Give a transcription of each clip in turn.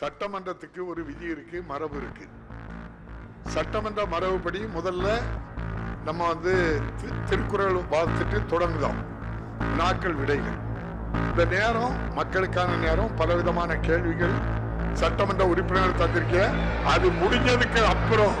சட்டமன்றத்துக்கு ஒரு விதி இருக்கு மரபு இருக்கு. சட்டமன்ற மரபுப்படி முதல்ல நம்ம வந்து திருக்குறள் பார்த்துட்டு தொடங்குதோம். நாட்கள் விடைகள். இந்த நேரம் மக்களுக்கான நேரம் பலவிதமான கேள்விகள் சட்டமன்ற உறுப்பினர்கள் தந்திருக்க அது முடிஞ்சதுக்கு அப்புறம்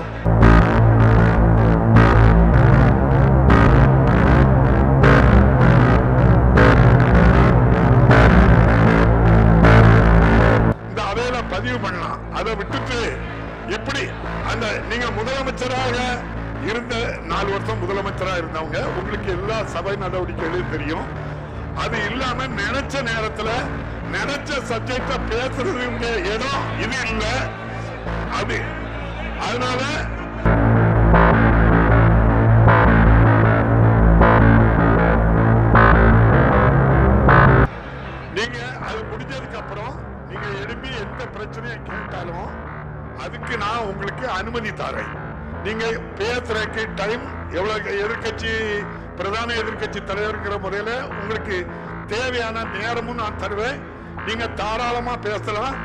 இப்படி அந்த நீங்க முதலமைச்சராக இருந்த நாலு வருஷம் முதலமைச்சராக இருந்தவங்க உங்களுக்கு எல்லா சபை நடவடிக்கைகளையும் தெரியும். அது இல்லாம நினைச்ச நேரத்துல நினைச்ச சப்ஜெக்ட பேசுறது இடம் இது இல்லை. அது அதனால நீங்க பேசுறதுக்கு டைம் எவ்வளவு எதிர்க்கட்சி பிரதான எதிர்க்கட்சி தலைவருங்கிற முறையில உங்களுக்கு தேவையான நேரமும் நான் தருவேன். நீங்க தாராளமா பேசலாம்.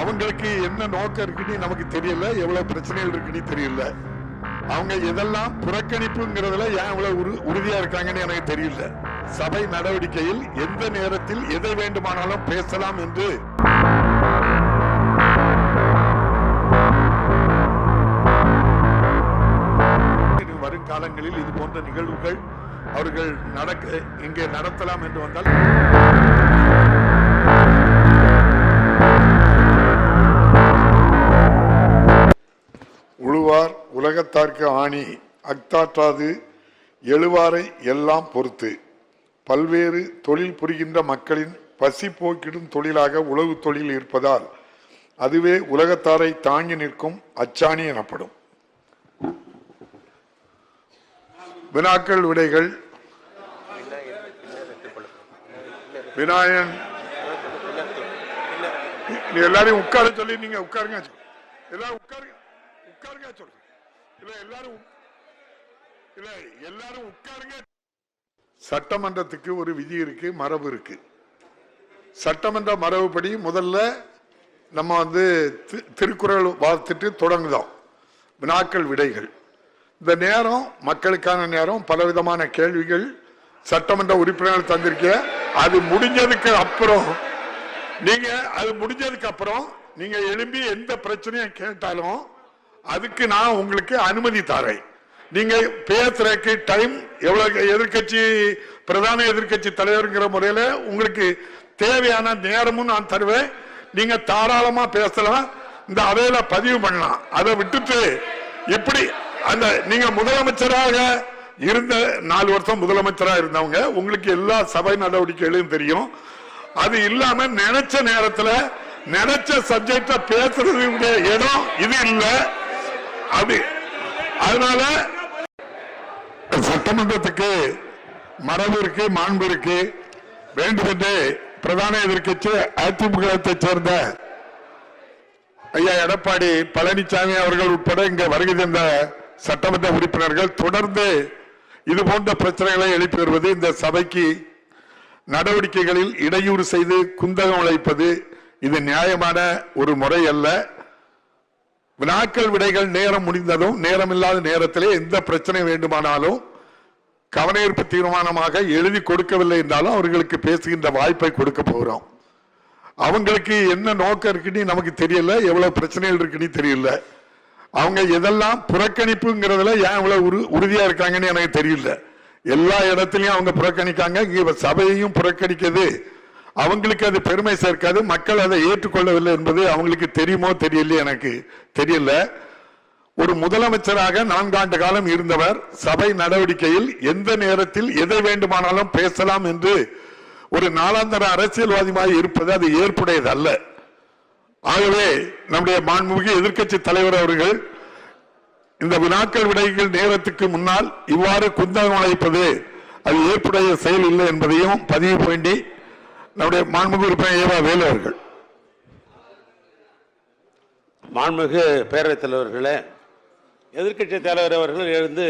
அவங்களுக்கு என்ன நோக்கம் இருக்குன்னு நமக்கு தெரியல எவ்வளவு பிரச்சனைகள் இருக்குன்னு தெரியல. அவங்க எதெல்லாம் புறக்கணிப்புங்கிறதுல ஏன் இவ்வளவு உறுதியா இருக்காங்கன்னு எனக்கு தெரியல. சபை நடவடிக்கையில் எந்த நேரத்தில் எதை வேண்டுமானாலும் பேசலாம் என்று. இனி வருங்காலங்களில் இது போன்ற நிகழ்வுகள் அவர்கள் நடக்க இங்கே நடத்தலாம் என்று வந்தால். உழுவார் உலகத்தார்க்கு ஆணி அக்தாற்றாது எழுவாரை எல்லாம் பொறுத்து. பல்வேறு தொழில் புரிகின்ற மக்களின் பசி போக்கிடும் தொழிலாக உழவு தொழில் இருப்பதால் அதுவே உலகத்தாரை தாங்கி நிற்கும் அச்சாணி எனப்படும். வினாக்கள் விடைகள். விநாயகன். எல்லாரையும் உட்கார சொல்லி நீங்க உட்காருங்க. எல்லாரும் உட்காருங்க உட்காருங்க இல்ல எல்லாரும் இல்ல எல்லாரும் உட்காருங்க. சட்டமன்றத்துக்கு ஒரு விதி இருக்கு மரபு இருக்கு. சட்டமன்ற மரபுப்படி முதல்ல நம்ம வந்து தி- திருக்குறள் பார்த்துட்டு தொடங்குதோம். வினாக்கள் விடைகள். இந்த நேரம் மக்களுக்கான நேரம் பலவிதமான கேள்விகள் சட்டமன்ற உறுப்பினர்கள் தந்திருக்க அது முடிஞ்சதுக்கு அப்புறம் நீங்க அது முடிஞ்சதுக்கு அப்புறம் நீங்க எழும்பி எந்த பிரச்சனையும் கேட்டாலும் அதுக்கு நான் உங்களுக்கு அனுமதி தரேன். நீங்க பேசுறதுக்கு டைம் எவ்வளவு எதிர்க்கட்சி பிரதான எதிர்க்கட்சி தலைவருங்கிற முறையில உங்களுக்கு தேவையான நேரமும் நான் தருவேன். நீங்க தாராளமா பேசலாம். இந்த அவையில பதிவு பண்ணலாம். அதை விட்டுட்டு எப்படி அந்த நீங்க முதலமைச்சராக இருந்த நாலு வருஷம் முதலமைச்சரா இருந்தவங்க உங்களுக்கு எல்லா சபை நடவடிக்கைகளையும் தெரியும். அது இல்லாம நினைச்ச நேரத்துல நினைச்ச சப்ஜெக்ட பேசுறது இடம் இது இல்லை. அது அதனால சட்டமன்றத்துக்கு மரபு இருக்கு மாண்பு இருக்கு. வேண்டுமென்றே பிரதான எதிர்க்கட்சி அதிமுகத்தை சேர்ந்த ஐயா எடப்பாடி பழனிசாமி அவர்கள் உட்பட இங்க வருகை தந்த சட்டமன்ற உறுப்பினர்கள் தொடர்ந்து இது போன்ற பிரச்சனைகளை எழுப்பி வருவது இந்த சபைக்கு நடவடிக்கைகளில் இடையூறு செய்து குந்தகம் உழைப்பது இது நியாயமான ஒரு முறை அல்ல. வினாக்கள் விடைகள் நேரம் முடிந்ததும் நேரம் இல்லாத நேரத்திலே எந்த பிரச்சனை வேண்டுமானாலும் கவனஈர்ப்பு தீர்மானமாக எழுதி கொடுக்கவில்லை என்றாலும் அவர்களுக்கு பேசுகின்ற வாய்ப்பை கொடுக்க போகிறோம். அவங்களுக்கு என்ன நோக்கம் இருக்குன்னு நமக்கு தெரியல எவ்வளவு பிரச்சனைகள் இருக்குன்னு தெரியல. அவங்க எதெல்லாம் புறக்கணிப்புங்கிறதுல ஏன் இவ்வளவு உறு- உறுதியா இருக்காங்கன்னு எனக்கு தெரியல. எல்லா இடத்துலயும் அவங்க புறக்கணிக்காங்க இங்க சபையையும் புறக்கணிக்கிறது அவங்களுக்கு அது பெருமை சேர்க்காது. மக்கள் அதை ஏற்றுக்கொள்ளவில்லை என்பது அவங்களுக்கு தெரியுமோ தெரியல எனக்கு தெரியல. ஒரு முதலமைச்சராக நான்காண்டு காலம் இருந்தவர் சபை நடவடிக்கையில் எந்த நேரத்தில் எதை வேண்டுமானாலும் பேசலாம் என்று ஒரு நாளாந்தர அரசியல்வாதியாக இருப்பது அது ஏற்புடையது அல்ல ஆகவே நம்முடைய மாண்புமிகு எதிர்க்கட்சி தலைவர் அவர்கள் இந்த வினாக்கள் விடைகள் நேரத்துக்கு முன்னால் இவ்வாறு குந்தகம் அழைப்பது அது ஏற்புடைய செயல் இல்லை என்பதையும் பதிவு வேண்டி நம்முடைய மாண்புமிகு உறுப்பினர் ஏவா வேலு அவர்கள். மாண்புமிகு பேரவைத் தலைவர்களே எதிர்க்கட்சி தலைவர் அவர்கள் எழுந்து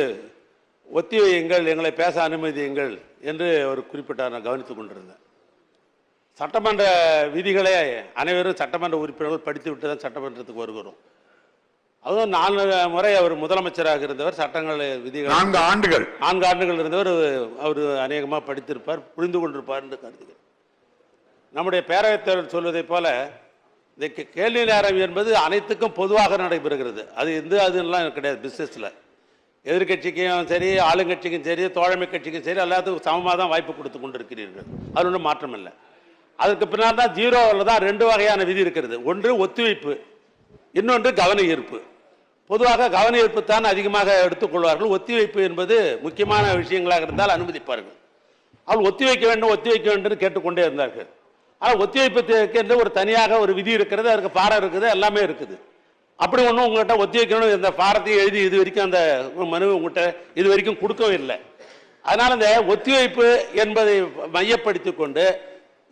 ஒத்தி வையுங்கள் எங்களை பேச அனுமதியுங்கள் என்று அவர் குறிப்பிட்டார் நான் கவனித்துக் கொண்டிருந்தேன். சட்டமன்ற விதிகளை அனைவரும் சட்டமன்ற உறுப்பினர்கள் படித்து விட்டு தான் சட்டமன்றத்துக்கு வருகிறோம். அதுவும் நாலு முறை அவர் முதலமைச்சராக இருந்தவர் சட்டங்கள் விதிகள் நான்கு ஆண்டுகள். நான்கு ஆண்டுகள் இருந்தவர் அவர் அநேகமாக படித்திருப்பார் புரிந்து கொண்டிருப்பார் என்று கருதுகிறேன். நம்முடைய பேரவைத் தலைவர் சொல்வதைப் போல இந்த கே- கேள்வி நேரம் என்பது அனைத்துக்கும் பொதுவாக நடைபெறுகிறது. அது எந்த அதுலாம் கிடையாது பிஸ்னஸில் எதிர்க்கட்சிக்கும் சரி ஆளுங்கட்சிக்கும் சரி தோழமை கட்சிக்கும் சரி எல்லாத்துக்கும் சமமாக தான் வாய்ப்பு கொடுத்து கொண்டிருக்கிறீர்கள். அது ஒன்றும் மாற்றம் இல்லை. அதுக்கு பின்னால் தான் ஜீரோவில் தான் ரெண்டு வகையான விதி இருக்கிறது. ஒன்று ஒத்துழைப்பு இன்னொன்று கவன ஈர்ப்பு பொதுவாக கவன ஈர்ப்பு தான் அதிகமாக எடுத்துக்கொள்வார்கள் ஒத்திவைப்பு என்பது முக்கியமான விஷயங்களாக இருந்தால் அனுமதிப்பார்கள். அவள் ஒத்தி வைக்க வேண்டும் ஒத்தி வைக்க வேண்டும் கேட்டுக்கொண்டே இருந்தார்கள். ஆனால் ஒத்தி என்று ஒரு தனியாக ஒரு விதி இருக்கிறது அதுக்கு பாரம் இருக்குது எல்லாமே இருக்குது. அப்படி ஒன்றும் உங்கள்கிட்ட ஒத்தி வைக்கணும் இந்த பாரத்தையும் எழுதி இது வரைக்கும் அந்த மனு உங்கள்கிட்ட இது வரைக்கும் கொடுக்கவே இல்லை. அதனால் இந்த ஒத்திவைப்பு என்பதை மையப்படுத்தி கொண்டு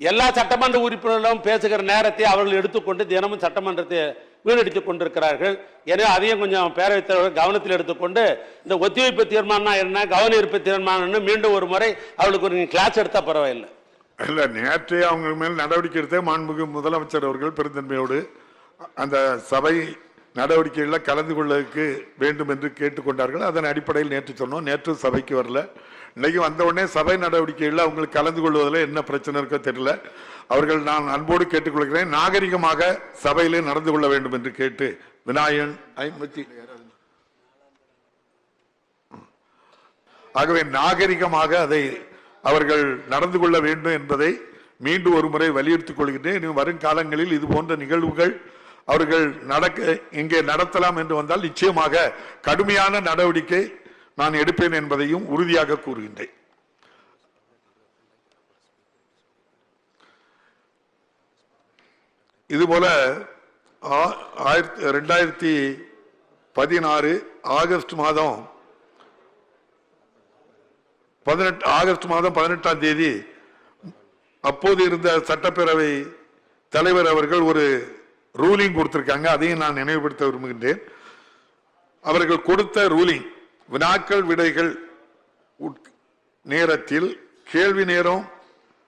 எல்லா சட்டமன்ற உறுப்பினர்களும் பேசுகிற நேரத்தை அவர்கள் எடுத்துக்கொண்டு தினமும் சட்டமன்றத்தை வீணடித்துக் கொண்டிருக்கிறார்கள். எனவே அதையும் கொஞ்சம் பேரவைத் தலைவர் கவனத்தில் எடுத்துக்கொண்டு இந்த ஒத்திவைப்பு தீர்மானம் என்ன கவன ஈர்ப்பு தீர்மானம்னு மீண்டும் ஒரு முறை அவளுக்கு ஒரு கிளாஸ் எடுத்தால் பரவாயில்லை. இல்லை நேற்றே அவங்க மேல் நடவடிக்கை எடுத்தே மாண்புமிகு முதலமைச்சர் அவர்கள் பெருந்தன்மையோடு அந்த சபை நடவடிக்கைகளில் கலந்து கொள்ளதுக்கு வேண்டும் என்று கேட்டுக்கொண்டார்கள். அதன் அடிப்படையில் நேற்று சொன்னோம். நேற்று சபைக்கு வரல. இன்றைக்கு வந்த உடனே சபை நடவடிக்கைகளில் அவங்களுக்கு கலந்து கொள்வதில் என்ன பிரச்சனை இருக்கோ தெரியல. அவர்கள் நான் அன்போடு கேட்டுக்கொள்கிறேன். நாகரிகமாக சபையிலே நடந்து கொள்ள வேண்டும் என்று கேட்டு விநாயகன் ஐம்பத்தி ஆகவே நாகரிகமாக அதை அவர்கள் நடந்து கொள்ள வேண்டும் என்பதை மீண்டும் ஒரு முறை வலியுறுத்திக் கொள்கின்றேன். இனி வரும் காலங்களில் இது போன்ற நிகழ்வுகள் அவர்கள் நடக்க இங்கே நடத்தலாம் என்று வந்தால் நிச்சயமாக கடுமையான நடவடிக்கை நான் எடுப்பேன் என்பதையும் உறுதியாக கூறுகின்றேன். இதுபோல ஆ- ஆயிரத்தி ரெண்டாயிரத்தி பதினாறு ஆகஸ்ட் மாதம் பதினெட்டு ஆகஸ்ட் மாதம் பதினெட்டாம் தேதி அப்போது இருந்த சட்டப்பேரவை தலைவர் அவர்கள் ஒரு ரூலிங் கொடுத்திருக்காங்க. அதையும் நான் நினைவுபடுத்த விரும்புகின்றேன். அவர்கள் கொடுத்த ரூலிங் வினாக்கள் விடைகள் உட்- நேரத்தில் கேள்வி நேரம்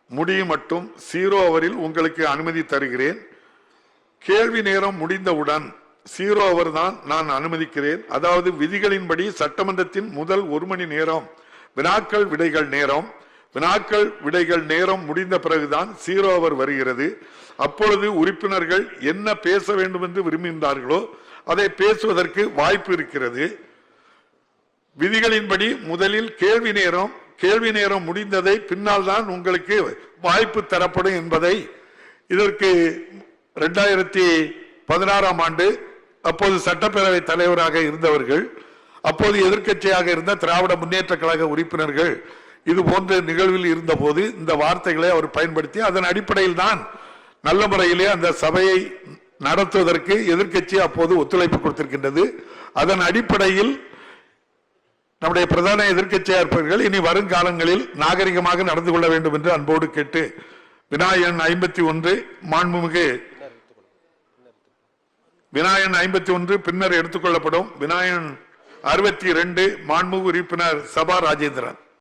முடியும் மட்டும் ஜீரோ அவரில் உங்களுக்கு அனுமதி தருகிறேன். கேள்வி நேரம் முடிந்தவுடன் ஜீரோ அவர் தான் நான் அனுமதிக்கிறேன். அதாவது விதிகளின்படி சட்டமன்றத்தின் முதல் ஒரு மணி நேரம் வினாக்கள் விடைகள் நேரம். வினாக்கள் விடைகள் நேரம் முடிந்த பிறகுதான் சீரோ அவர் வருகிறது. அப்பொழுது உறுப்பினர்கள் என்ன பேச வேண்டும் என்று விரும்புகின்றார்களோ அதை பேசுவதற்கு வாய்ப்பு இருக்கிறது. விதிகளின்படி முதலில் கேள்வி நேரம். கேள்வி நேரம் முடிந்ததை பின்னால் தான் உங்களுக்கு வாய்ப்பு தரப்படும் என்பதை. இதற்கு இரண்டாயிரத்தி பதினாறாம் ஆண்டு அப்போது சட்டப்பேரவை தலைவராக இருந்தவர்கள் அப்போது எதிர்க்கட்சியாக இருந்த திராவிட முன்னேற்ற கழக உறுப்பினர்கள் இது போன்ற நிகழ்வில் இருந்தபோது இந்த வார்த்தைகளை அவர் பயன்படுத்தி அதன் அடிப்படையில் தான் நல்ல முறையிலே அந்த சபையை நடத்துவதற்கு எதிர்க்கட்சி அப்போது ஒத்துழைப்பு கொடுத்திருக்கின்றது. அதன் அடிப்படையில் நம்முடைய பிரதான எதிர்க்கட்சியா இருப்பவர்கள் இனி வருங்காலங்களில் நாகரிகமாக நடந்து கொள்ள வேண்டும் என்று அன்போடு கேட்டு விநாயகன் ஐம்பத்தி ஒன்று மாண்புமிகு விநாயகன் ஐம்பத்தி ஒன்று பின்னர் எடுத்துக்கொள்ளப்படும் விநாயகன் அறுபத்தி ரெண்டு மாண்புமிகு உறுப்பினர் சபா ராஜேந்திரன்.